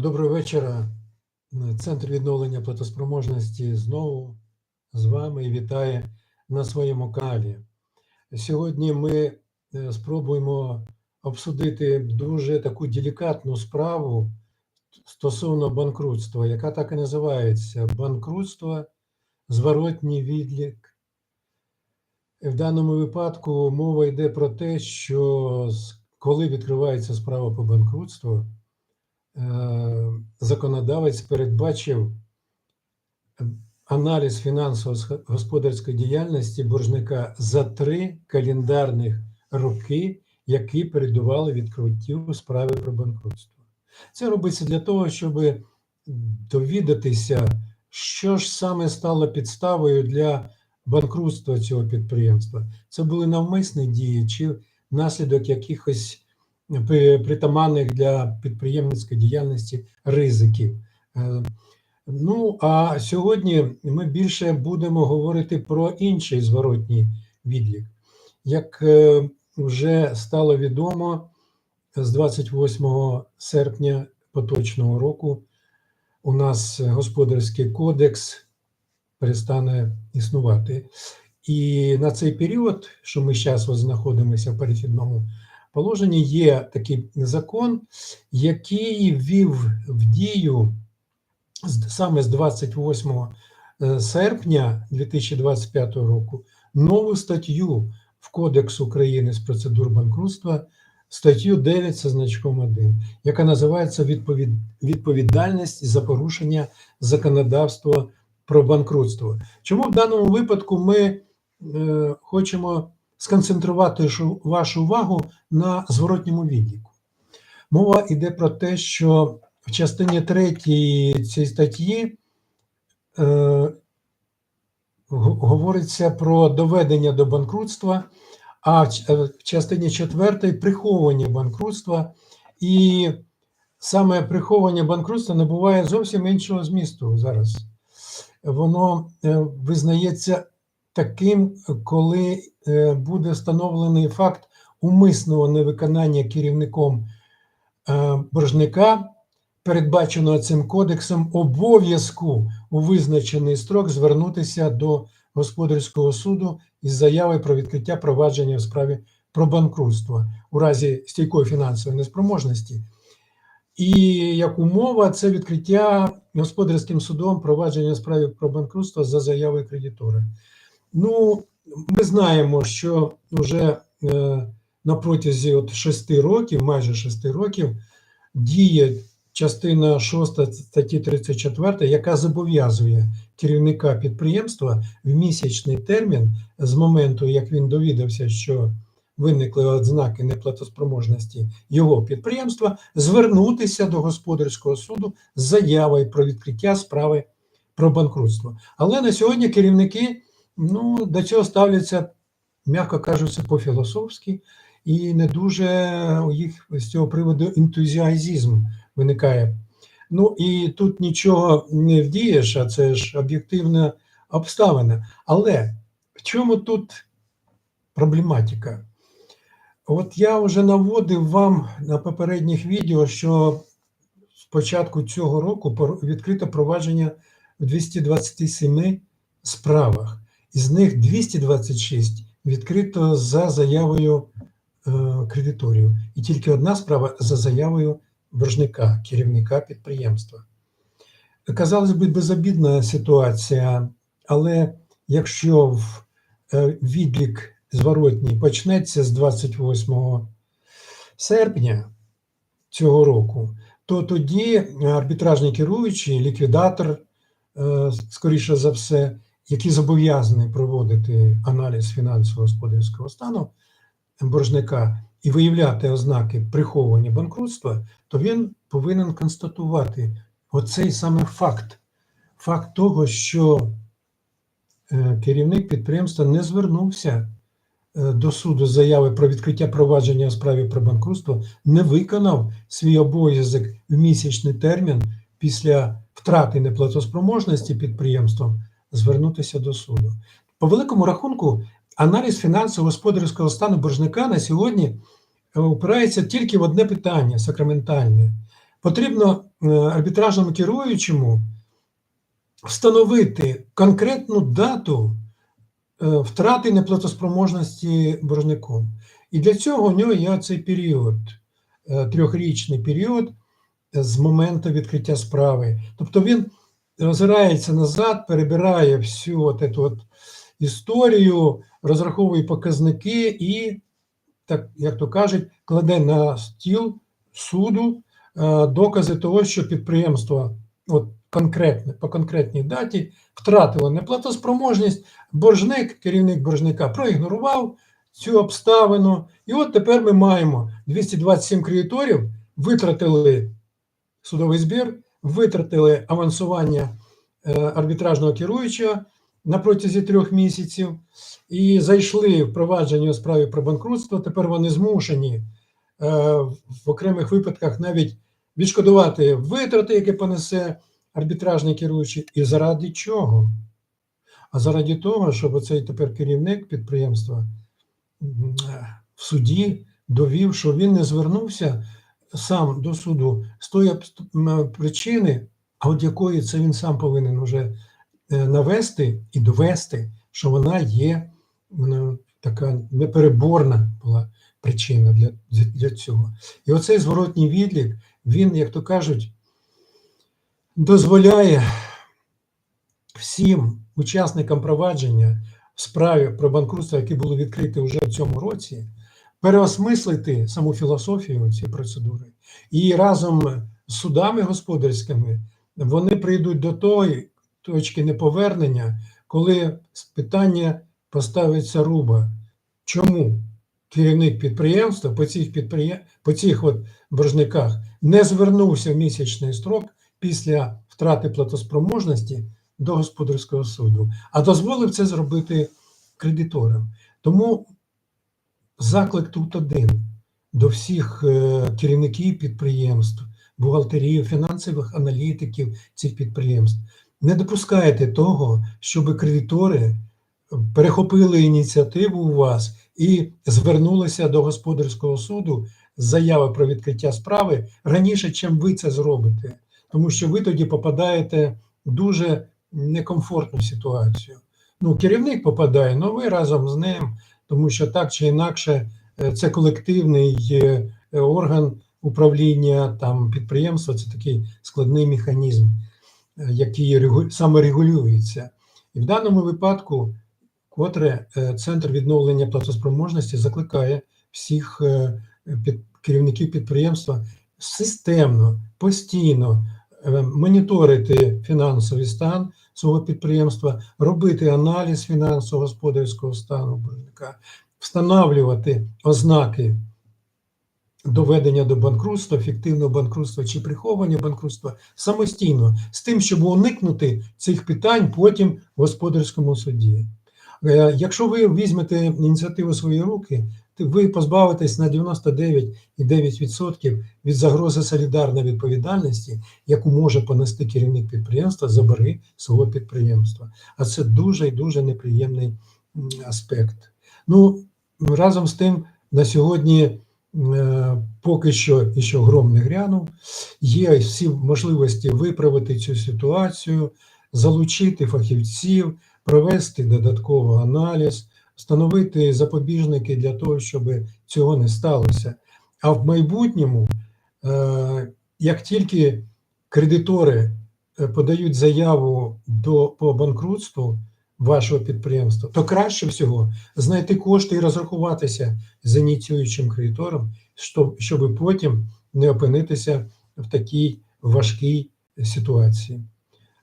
Доброго вечора. Центр відновлення платоспроможності знову з вами і вітає на своєму каналі. Сьогодні ми е, спробуємо обсудити дуже таку делікатну справу стосовно банкрутства, яка так і називається банкрутство, зворотній відлік. В даному випадку мова йде про те, що коли відкривається справа по банкрутству, законодавець передбачив е, аналіз фінансово-господарської діяльності боржника за три календарних роки, які передували відкриттю справи про банкрутство. Це робиться для того, щоб довідатися, що ж саме стало підставою для банкрутства цього підприємства. Це були навмисні дії чи внаслідок якихось притаманних для підприємницької діяльності ризиків. Е, Ну, а сьогодні ми більше будемо говорити про інший зворотній відлік. Як е, вже стало відомо, з 28 серпня поточного року у нас господарський кодекс перестане існувати. І на цей період, що ми зараз знаходимося в перехідному положенні, є такий закон, який ввів в дію саме з 28 е, серпня 2025 року нову статтю в Кодекс України з процедур банкрутства, статтю 9 зі значком 1, яка називається відповідальність за порушення законодавства про банкрутство. Чому в даному випадку ми е, хочемо сконцентрувати вашу увагу на зворотньому відліку? Мова йде про те, що в частині 3 цієї статті е, говориться про доведення до банкрутства, а в е, частині 4 приховування банкрутства. І саме приховування банкрутства набуває зовсім іншого змісту зараз. Воно е, визнається таким, коли е, буде встановлений факт умисного невиконання керівником е, боржника, передбаченого цим кодексом, обов'язку у визначений строк звернутися до господарського суду із заявою про відкриття провадження в справі про банкрутство у разі стійкої фінансової неспроможності. І як умова, це відкриття господарським судом провадження в справі про банкрутство за заявою кредитора. Ну, ми знаємо, що вже е, на протязі от 6 років, майже 6 років, діє частина 6 статті 34, яка зобов'язує керівника підприємства в місячний термін з моменту, як він довідався, що виникли ознаки неплатоспроможності його підприємства, звернутися до господарського суду з заявою про відкриття справи про банкрутство. Але на сьогодні керівники ну, до цього ставляться, м'яко кажучи, по-філософськи, і не дуже у їх з цього приводу ентузіазм виникає. Ну і тут нічого не вдієш, а це ж об'єктивна обставина. Але в чому тут проблематика? От я вже наводив вам на попередніх відео, що з початку цього року відкрито провадження в 227 справах. Із них 226 відкрито за заявою е, кредиторів. І тільки одна справа за заявою боржника, керівника підприємства. Казалось би, безобідна ситуація, але якщо е, відлік зворотній почнеться з 28 серпня цього року, то тоді арбітражний керуючий, ліквідатор, е, скоріше за все, який зобов'язаний проводити аналіз фінансово-господарського стану боржника і виявляти ознаки приховування банкрутства, то він повинен констатувати оцей саме факт. Факт того, що е, керівник підприємства не звернувся е, до суду з заяви про відкриття провадження у справі про банкрутство, не виконав свій обов'язок в місячний термін після втрати неплатоспроможності підприємством звернутися до суду. По великому рахунку, аналіз фінансово-господарського стану боржника на сьогодні е, опирається тільки в одне питання сакраментальне. потрібно е, арбітражному керуючому встановити конкретну дату е, втрати неплатоспроможності боржником. І для цього у нього є цей період, трьохрічний період з моменту відкриття справи. Тобто він озирається назад, перебирає всю от эту от історію, розраховує показники і, так як то кажуть, кладе на стіл суду е, докази того, що підприємство от конкретне, по конкретній даті втратило неплатоспроможність, боржник, керівник боржника проігнорував цю обставину. І от тепер ми маємо 227 кредиторів, витратили судовий збір, витратили авансування е, арбітражного керуючого на протязі трьох місяців і зайшли в провадження у справі про банкрутство. Тепер вони змушені е, в окремих випадках навіть відшкодувати витрати, які понесе арбітражний керуючий. І заради чого? А заради того, щоб цей тепер керівник підприємства е, в суді довів, що він не звернувся сам до суду з тої причини, а от якої це він сам повинен уже е, навести і довести, що вона є така непереборна була причина для, для цього. І оцей зворотній відлік, він, як то кажуть, дозволяє всім учасникам провадження в справі про банкрутство, які були відкриті вже в цьому році, переосмислити саму філософію цієї процедури. І разом з судами господарськими вони прийдуть до тої точки неповернення, коли питання поставиться руба. Чому керівник підприємства по цих підприєм... по цих от боржниках не звернувся в місячний строк після втрати платоспроможності до господарського суду, а дозволив це зробити кредиторам. Тому заклик тут один до всіх е, керівників підприємств, бухгалтерів, фінансових аналітиків цих підприємств. Не допускайте того, щоб кредитори перехопили ініціативу у вас і звернулися до господарського суду з заяви про відкриття справи раніше, чим ви це зробите, тому що ви тоді попадаєте в дуже некомфортну ситуацію. Ну, керівник попадає, ну ви разом з ним, тому що так чи інакше е, це колективний е, орган управління там підприємства, це такий складний механізм, е, який саморегулюється. І в даному випадку, котре Центр відновлення платоспроможності закликає всіх під, керівників підприємства системно, постійно моніторити фінансовий стан свого підприємства, робити аналіз фінансово-господарського стану боржника, встановлювати ознаки доведення до банкрутства, фіктивного банкрутства чи приховання банкрутства самостійно, з тим, щоб уникнути цих питань потім в господарському суді. Е, Якщо ви візьмете ініціативу в свої руки, ви позбавитесь на 99,9% від загрози солідарної відповідальності, яку може понести керівник підприємства за борги свого підприємства. А це дуже і дуже неприємний аспект. Ну, разом з тим, на сьогодні е, поки що і що гром не грянув, є всі можливості виправити цю ситуацію, залучити фахівців, провести додатковий аналіз, встановити запобіжники для того, щоб цього не сталося. А в майбутньому, е, як тільки кредитори е, подають заяву до, по банкрутству вашого підприємства, то краще всього знайти кошти і розрахуватися з ініціюючим кредитором, що- щоб потім не опинитися в такій важкій ситуації.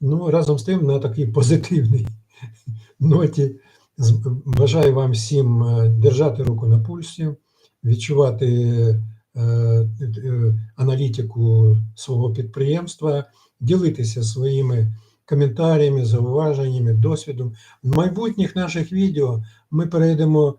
Ну, разом з тим, на такій позитивній ноті бажаю вам всім е, держати руку на пульсі, відчувати е, е, аналітику свого підприємства, ділитися своїми коментарями, зауваженнями, досвідом. В майбутніх наших відео ми перейдемо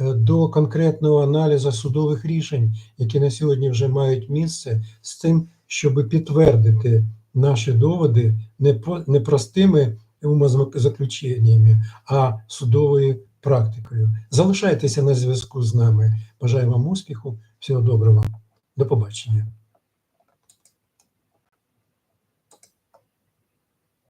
до конкретного аналізу судових рішень, які на сьогодні вже мають місце, з тим, щоб підтвердити наші доводи не по- не простими умозаключеннями, а судовою практикою. Залишайтеся на зв'язку з нами. Бажаю вам успіху, всього доброго. До побачення.